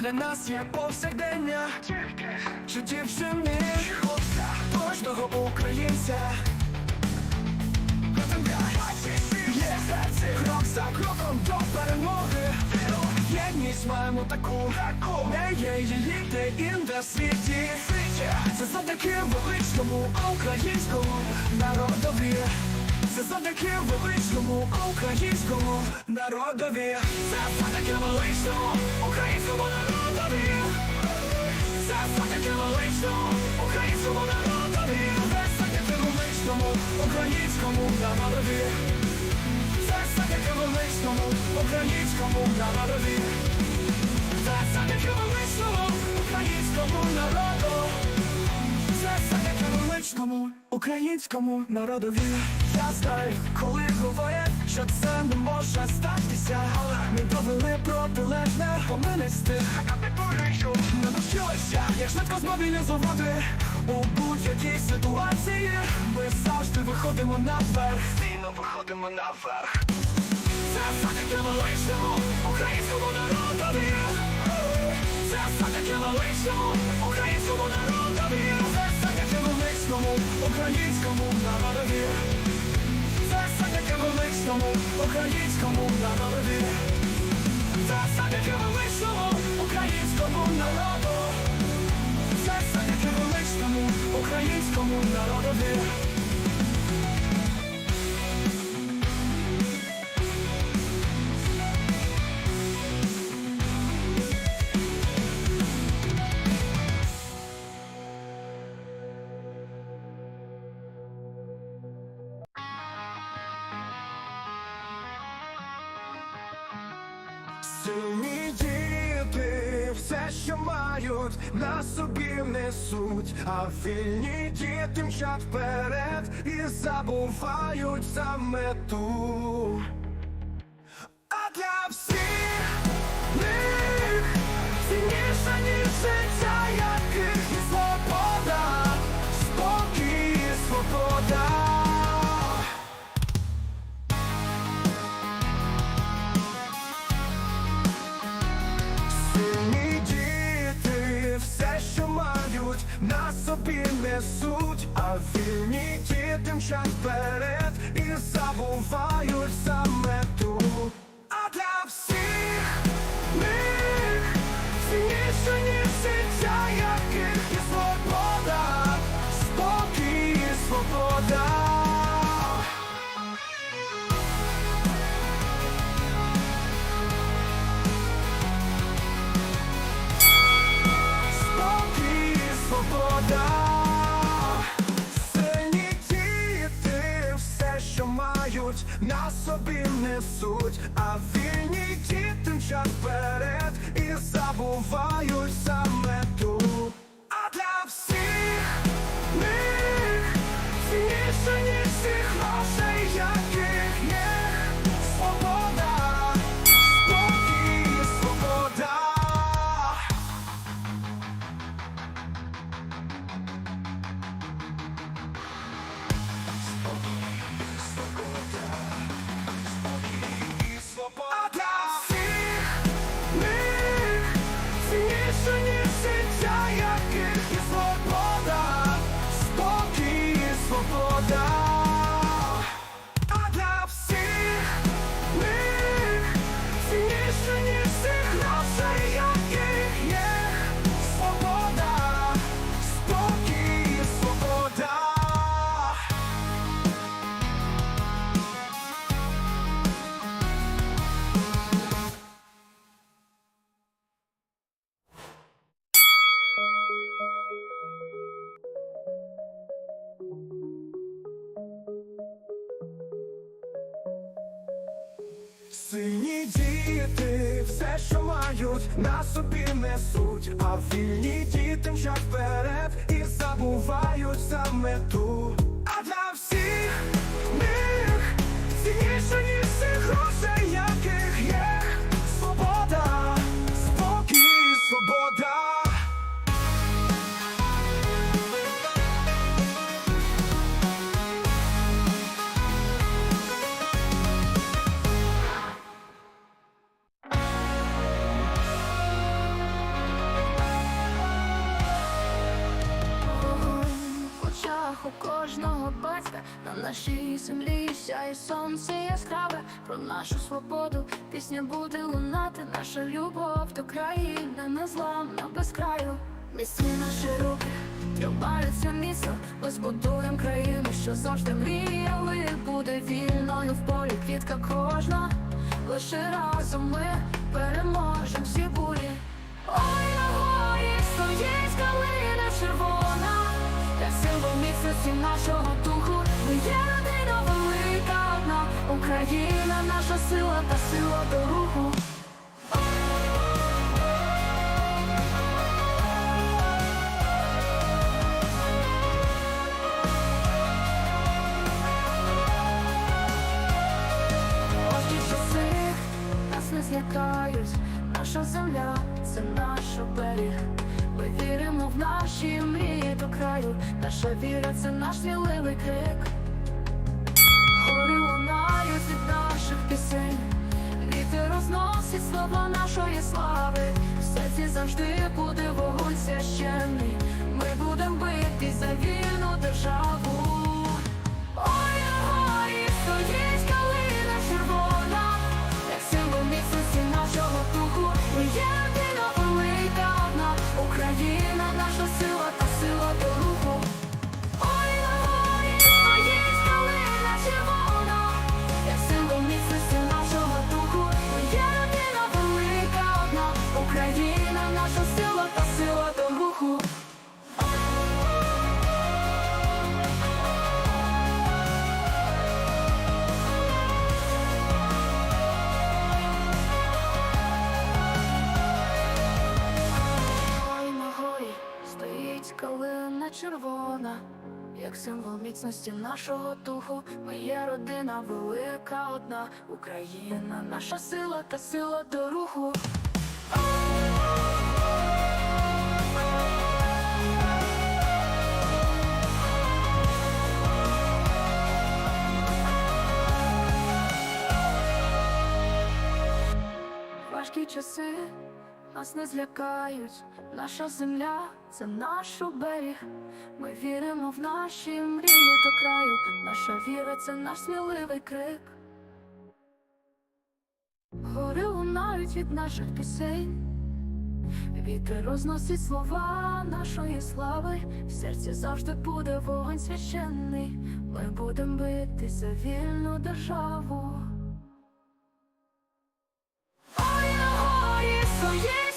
для нас є повсякдення. Чи дівчини, кожного українця. Є крок за кроком до перемоги. Єдність маємо таку, не є її де інде в світі. Це завдяки величному українському народові. Це завдяки величному українському народові. Це завдяки величному українському народові. Це завдяки величному українському народові. Це завдяки величному українському народові. Це завдяки величному українському народові. Це завдяки величному українському народу. Це завдяки величному українському народові. Я коли говорять, що це не може статися. Але Ми довели протилежне, помилисти. Ми навчилися, як швидко змобілізувати у будь-якій ситуації. Ми завжди виходимо наверх. Стійно виходимо наверх. Це завдяки величному українському народові. Це завдяки величному українському народові. Це завдяки величному українському народові. Українському народові. Це завдяки величному українському народу. Це завдяки величному українському народові. Сильні діти все, що мають, на собі несуть, а вільні діти мчать вперед і забувають за мету. Сильні діти все, що мають, на собі несуть, а вільні діти мчать вперед і забувають за мету. Несуть, а вільні діти час вперед і забувають за діти, все, що мають, на собі несуть, а вільні діти мчать вперед і забувають за мету. А для всіх них цінніше, ніж всіх грошей, землі сяє сонце яскраве про нашу свободу. Пісня буде лунати, наша любов до країни незламна без краю. Міцні наші руки тримаються міцно, ми збудуємо країну, що завжди мріяли, буде вільною в полі квітка кожна. Лише разом ми переможемо всі бурі. Ой, на горі стоїть калина червона, як символ міцності нашого духу. Ми є родина велика одна, Україна, наша сила та сила до руху. Злякають, наша земля це наш оберіг. Ми віримо в наші мрії до краю, наша віра це наш сміливий крик. Пісень, вітер розносить слова нашої слави. В серці завжди буде вогонь священний. Ми будемо битись за вільну державу. Червона, як символ міцності нашого духу. Ми є родина велика одна, Україна, наша сила та сила до руху. Важкі часи нас не злякають, наша земля це наш оберіг. Ми віримо в наші мрії до краю. Наша віра це наш сміливий крик. Гори лунають від наших пісень. Вітер розносить слова нашої слави. В серці завжди буде вогонь священний. Ми будемо битись за вільну державу. Горі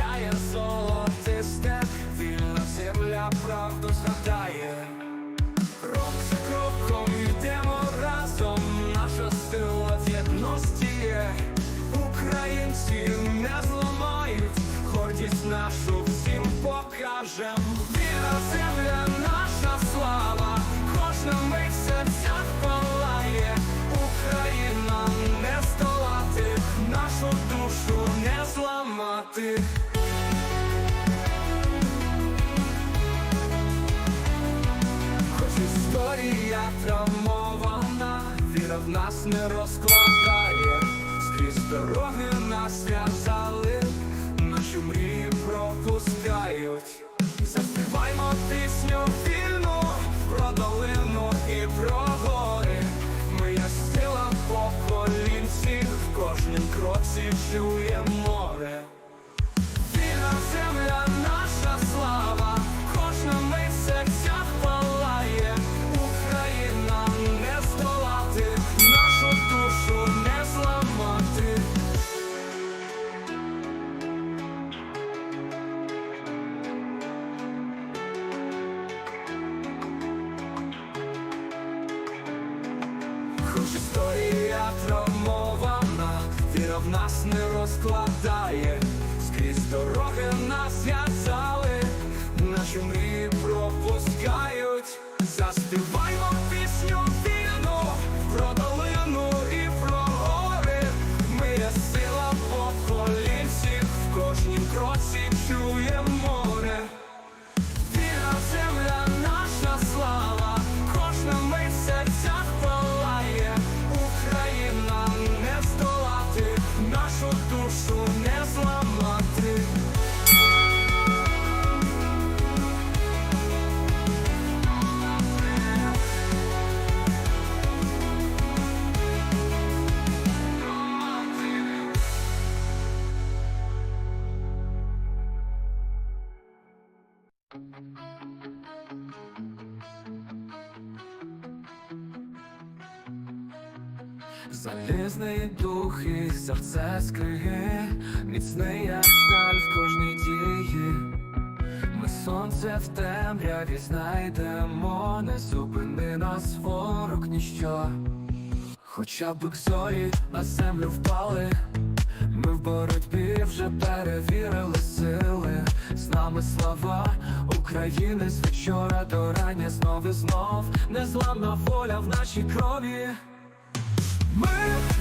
сяє золотисте, вільна земля правду згадає. Крок за кроком йдемо разом, наша сила в єдності є. Українці не зламають, гордість нашу всім покажем. Вільна земля, наша слава, кожна мить в серцях палає. Україна не здолати, нашу душу не зламати. Нас не розкладає, скрізь дороги нас в'язали, наші мрії пропускають. Заспіваймо пісню вільну про долину і про гори. Ми є сила поколінці, в кожнім кроці чує Залізний дух і серце скриги, міцний як сталь в кожній дії. Ми сонце в темряві знайдемо, не зупини нас ворог ніщо. Хоча б зорі на землю впали, ми в боротьбі вже перевірили сили. З нами слава України з вечора до рання знов і знов незламна воля в нашій крові. Ми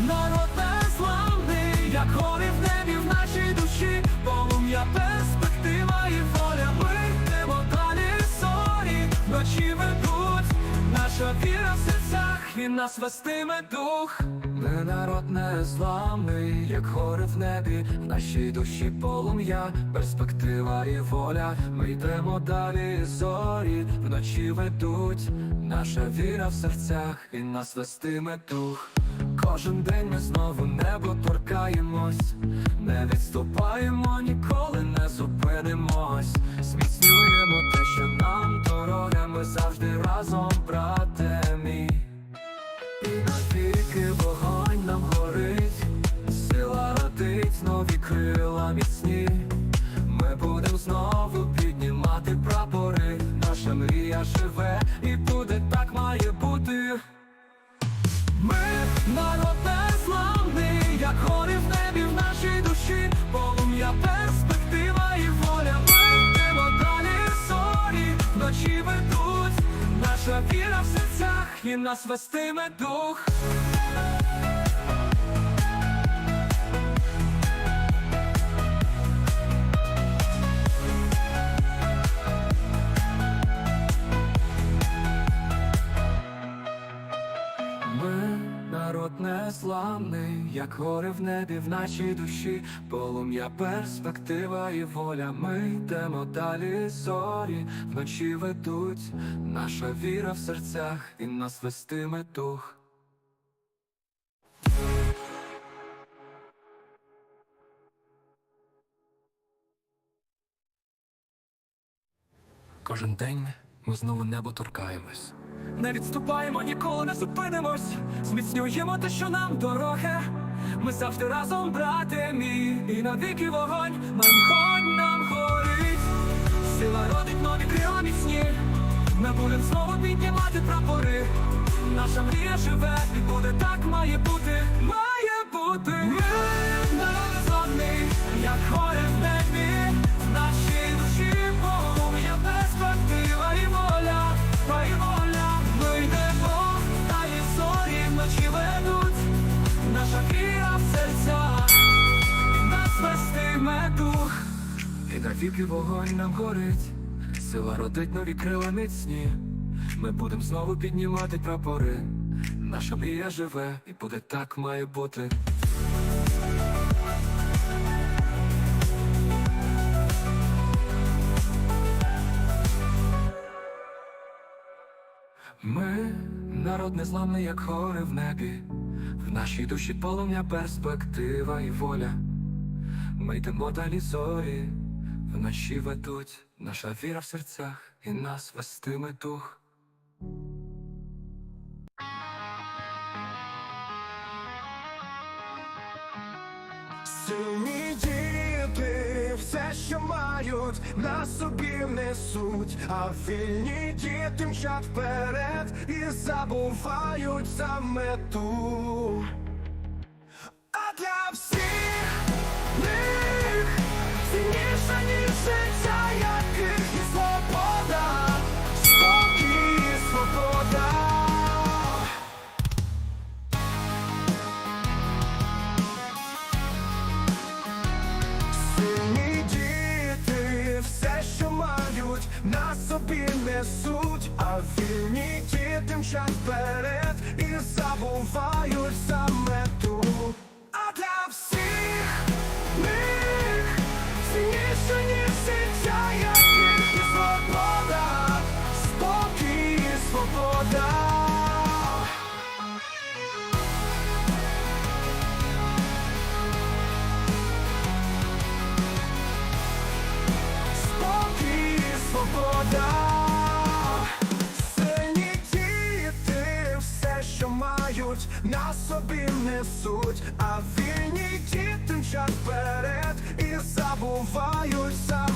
народ незламний, як гори в небі в нашій душі, полум'я перспектива і воля. Ми йдемо далі зорі, ночі ведуть, наша віра він нас вестиме дух. Ми народ не незламний, як гори в небі, в нашій душі полум'я, перспектива і воля. Ми йдемо далі зорі, вночі ведуть, наша віра в серцях, він нас вестиме дух. Кожен день ми знову небо торкаємось, не відступаємо, ніколи не зупинимось, зміцнюємо те, що нам дорога, ми завжди разом, брате живе і буде так має бути. Ми народ незламний, як гори в небі в нашій душі, полум'я перспектива і воля. Ми йдемо далі зорі, вночі ведуть, наша віра в серцях і нас вестиме дух. Незламний, як гори в небі в нашій душі, полум'я, перспектива і воля. Ми йдемо далі зорі, вночі ведуть, наша віра в серцях, і нас вестиме дух. Кожен день ми знову небо торкаємось. Не відступаємо, ніколи не зупинимось. Зміцнюємо те, що нам дороге. Ми завжди разом, брате мій, і навіки вогонь, нам вогонь нам горить. Сила родить нові крила міцні. Ми будем знову піднімати прапори. Наша мрія живе, і буде так має бути, має бути. Ми незламний, як горе навіки вогонь нам горить, сила родить нові крила міцні. Ми будем знову піднімати прапори. Наша мрія живе і буде так має бути. Ми народ незламний, як гори в небі. В нашій душі полум'я, перспектива і воля. Ми йдемо далі зорі, вночі ведуть, наша віра в серцях і нас вестиме дух. Сильні діти, все, що мають, на собі несуть, а вільні діти мчать вперед і забувають за мету. Несуть, а вільні діти мчать вперед і забувають за мету. А для всіх них цінніше, ніж життя, яких і свобода, спокій і свобода. Свобода, несуть, а вільні діти мчать вперед і забувають за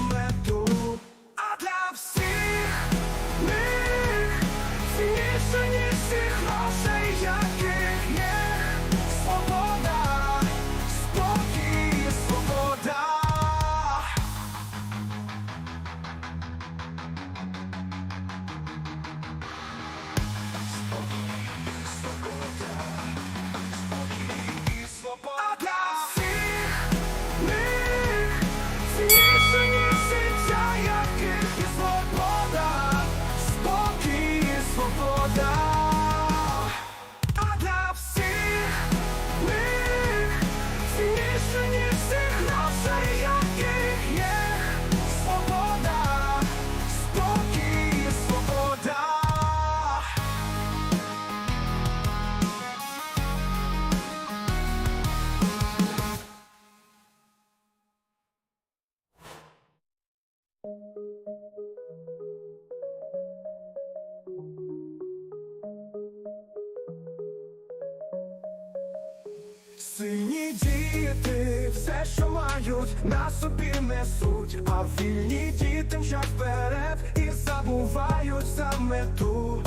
Сині діти, все, що мають, на собі несуть, а вільні діти мчать вперед і забувають за мету.